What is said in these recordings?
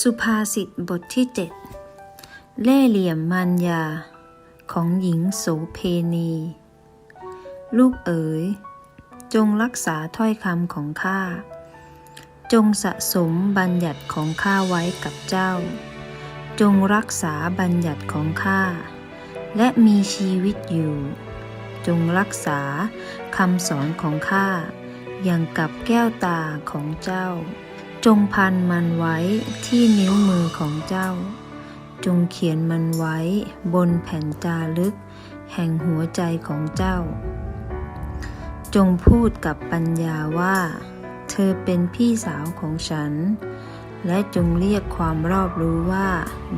สุภาษิตบทที่เจ็ดเล่เหลี่ยมมารยาของหญิงโสเพณี ลูกเอ๋ย จงรักษาถ้อยคำของข้า จงสะสมบัญญัติของข้าไว้กับเจ้า จงรักษาบัญญัติของข้า และมีชีวิตอยู่ จงรักษาคำสอนของข้าอย่างกับแก้วตาของเจ้า จงพันมันไว้ที่นิ้วมือของเจ้า จงเขียนมันไว้บนแผ่นจารึก แห่งหัวใจของเจ้า จงพูดกับปัญญาว่า เธอเป็นพี่สาวของฉัน และจงเรียกความรอบรู้ว่า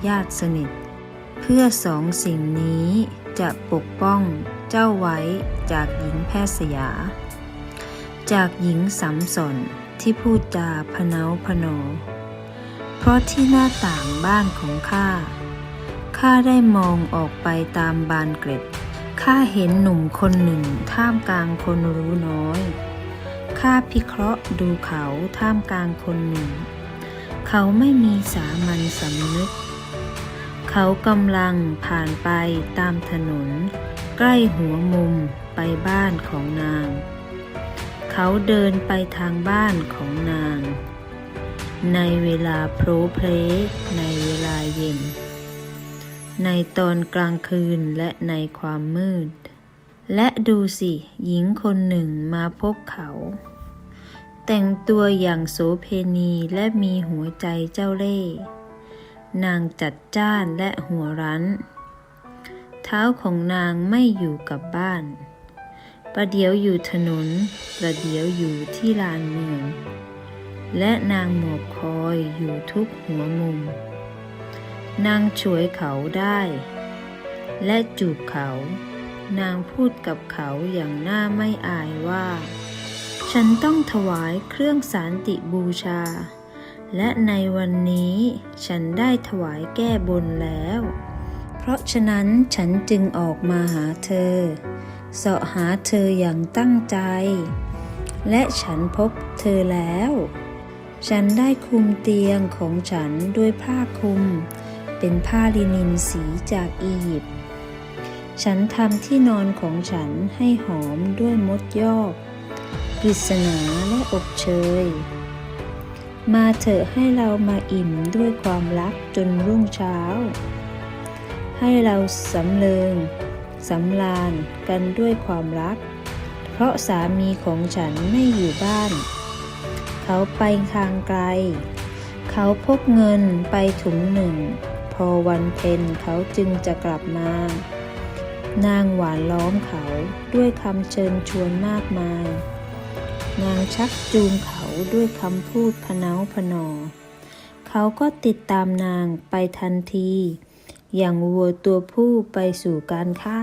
ญาติสนิท เพื่อสองสิ่งนี้จะปกป้องเจ้าไว้จากหญิงแพทย์สยา จากหญิงสัมสน ที่พูดจาพเนาพนอเพราะที่หน้าต่างบ้านของข้า ข้าได้มองออกไปตามบานเกร็ด ข้าเห็นหนุ่มคนหนึ่งท่ามกลางคนรู้น้อย ข้าพิเคราะห์ดูเขาท่ามกลางคนหนึ่ง เขาไม่มีสามัญสำนึก เขากำลังผ่านไปตามถนน ใกล้หัวมุมไปบ้านของนาง เขาเดินไปทางบ้านของนาง ในเวลาโพรเพลในเวลาเย็น ในตอนกลางคืนและในความมืด และดูสิ หญิงคนหนึ่งมาพบเขา แต่งตัวอย่างโสเพณีและมีหัวใจเจ้าเล่ห์นางจัดจ้านและหัวรั้น เท้าของนางไม่อยู่กับบ้าน ประเดี๋ยวอยู่ถนน ประเดี๋ยวอยู่ที่ลานเมือง และนางหมอบคอยอยู่ทุกหัวมุม นางฉวยเขาได้ และจูบเขา นางพูดกับเขาอย่างหน้าไม่อายว่า ฉันต้องถวายเครื่องสารติบูชา และในวันนี้ฉันได้ถวายแก้บนแล้ว ราะฉะนั้นฉันจึงออกมาหาเธอ เสาะหาเธออย่างตั้งใจ และฉันพบเธอแล้ว ฉันได้คลุมเตียงของฉันด้วยผ้าคลุม เป็นผ้าลินินสีจากอียิปต์ ฉันทำที่นอนของฉันให้หอมด้วยมดยอกกฤษณาและอบเชย มาเถอะให้เรามาอิ่มด้วยความรักจนรุ่งเช้า ให้เราสำเริงสำราญกันด้วยความรัก เพราะสามีของฉันไม่อยู่บ้าน เขาไปทางไกล เขาพกเงินไปถุงหนึ่ง พอวันเพ็ญเขาจึงจะกลับมา นางหวานล้อมเขาด้วยคำเชิญชวนมากมาย นางชักจูงเขาด้วยคำพูดพเนาพนอ เขาก็ติดตามนางไปทันที อย่างวัวตัวผู้ไปสู่การฆ่า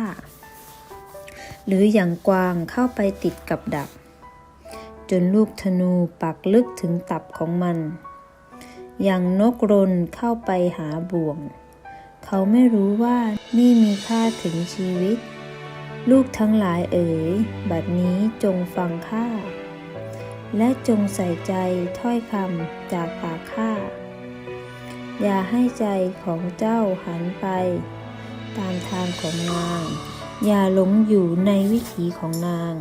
หรืออย่างกวางเข้าไปติดกับดัก จนลูกธนูปักลึกถึงตับของมัน อย่างนกรนเข้าไปหาบ่วง เขาไม่รู้ว่านี่มีค่าถึงชีวิต ลูกทั้งหลายเอ๋ย บัดนี้จงฟังข้าและจงใส่ใจถ้อยคำจากปากข้า อย่าให้ใจของเจ้าหันไป ตามทางของนาง อย่าหลงอยู่ในวิถีของนาง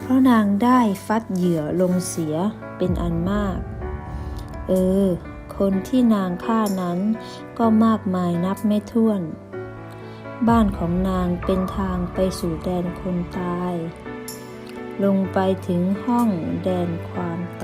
เพราะนางได้ฟัดเหยื่อลงเสียเป็นอันมาก เออ คนที่นางฆ่านั้นก็มากมายนับไม่ถ้วน บ้านของนางเป็นทางไปสู่แดนคนตาย ลงไปถึงห้องแดนความต